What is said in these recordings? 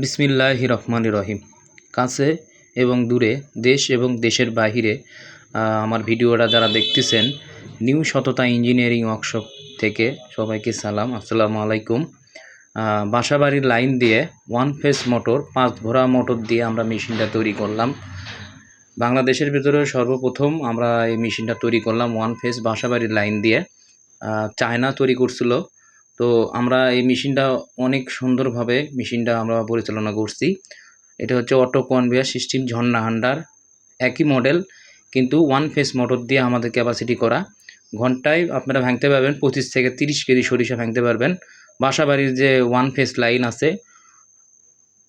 বিসমিল্লাহ রহমান রহিম। কাছে এবং দূরে, দেশ এবং দেশের বাহিরে আমার ভিডিওটা যারা দেখতেছেন, নিউ সততা ইঞ্জিনিয়ারিং ওয়ার্কশপ থেকে সবাইকে সালাম, আসসালামু আলাইকুম। বাসাবাড়ির লাইন দিয়ে ওয়ান ফেস মোটর, পাঁচ ভরা মোটর দিয়ে আমরা মেশিনটা তৈরি করলাম। বাংলাদেশের ভিতরে সর্বপ্রথম আমরা এই মেশিনটা তৈরি করলাম ওয়ান ফেস বাসাবাড়ির লাইন দিয়ে। চায়না তৈরি করছিল। তো আমরা এই মেশিনটা অনেক সুন্দরভাবে মেশিনটা আমরা পরিচালনা করছি। এটা হচ্ছে অটো কনভেয়ার সিস্টেম ঝর্ণা হান্ডার। একই মডেল, কিন্তু ওয়ান ফেস মোটর দিয়ে আমাদের ক্যাপাসিটি করা। ঘন্টায় আপনারা ভাঙতে পারবেন পঁচিশ থেকে তিরিশ কেজি সরিষা ভাঙতে পারবেন। বাসা বাড়ির যে ওয়ান ফেস লাইন আছে,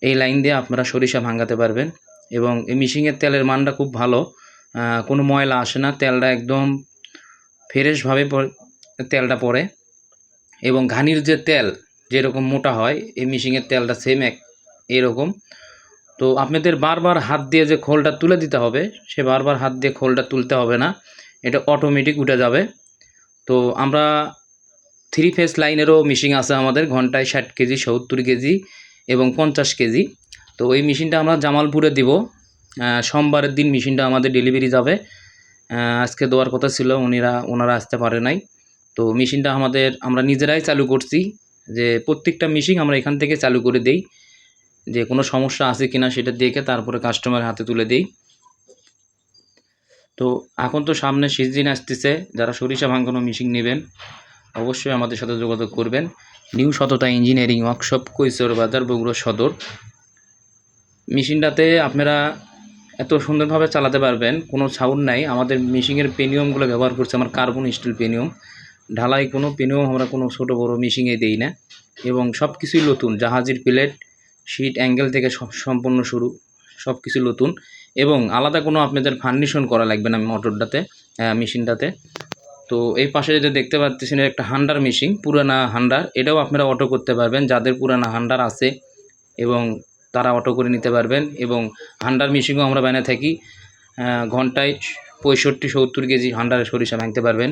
এই লাইন দিয়ে আপনারা সরিষা ভাঙাতে পারবেন। এবং এই মিশিংয়ের তেলের মানটা খুব ভালো কোনো ময়লা আসে না, তেলটা একদম ফ্রেশভাবে তেলটা পড়ে। এবং ঘানির যে তেল যেরকম মোটা হয়, এই মিশিংয়ের তেলটা সেম এক এরকম তো আপনাদের বারবার হাত দিয়ে যে খোলটা তুলে দিতে হবে, সে বারবার হাত দিয়ে খোলটা তুলতে হবে না। এটা অটোমেটিক উঠে যাবে। তো আমরা থ্রি ফেস লাইনেরও মিশিং আছে আমাদের, ঘন্টায় ষাট কেজি, সত্তর কেজি এবং পঞ্চাশ কেজি। তো এই মেশিনটা আমরা জামালপুরে দিব। সোমবারের দিন মেশিনটা আমাদের ডেলিভারি যাবে। আজকে দেওয়ার কথা ছিল, উনিরা, ওনারা আসতে পারে নাই। তো মেশিনটা আমাদের, আমরা নিজেরাই চালু করছি যে প্রত্যেকটা মেশিন আমরা এখান থেকে চালু করে দেই। যে কোনো সমস্যা আছে কিনা সেটা দেখে তারপরে কাস্টমার হাতে তুলে দেই। তো এখন তো সামনে সিজন আসতেছে, যারা সরিষা ভাঙানো মেশিন নেবেন অবশ্যই আমাদের সাথে যোগাযোগ করবেন। নিউ সততা ইঞ্জিনিয়ারিং ওয়ার্কশপ, কৈশোর বাজার, বগুড়া সদর। মেশিনটাতে আপনারা এত সুন্দরভাবে চালাতে পারবেন, কোনো সাউন্ড নাই। আমাদের মেশিনের পেনিয়মগুলো ব্যবহার করছে আমার কার্বন স্টিল পেনিয়ম ঢালাই কোনো পেনেও আমরা কোনো ছোটো বড়ো মেশিনে দেই না। এবং সব কিছুই নতুন, জাহাজের প্লেট শিট অ্যাঙ্গেল থেকে সম্পূর্ণ শুরু সব কিছু নতুন। এবং আলাদা কোনো আপনাদের ফার্নিশন করা লাগবে না মোটরটাতে মেশিনটাতে। তো এই পাশে যেটা দেখতে পাচ্ছেন একটা হান্ডার মেশিন, পুরানা হান্ডার। এটাও আপনারা অটো করতে পারবেন, যাদের পুরানা হান্ডার আছে এবং তারা অটো করে নিতে পারবেন। এবং হান্ডার মেশিনও আমরা বানিয়ে থাকি ঘন্টায় পঁয়ষট্টি সত্তর কেজি হান্ডারে সরিষা ভাঙতে পারবেন।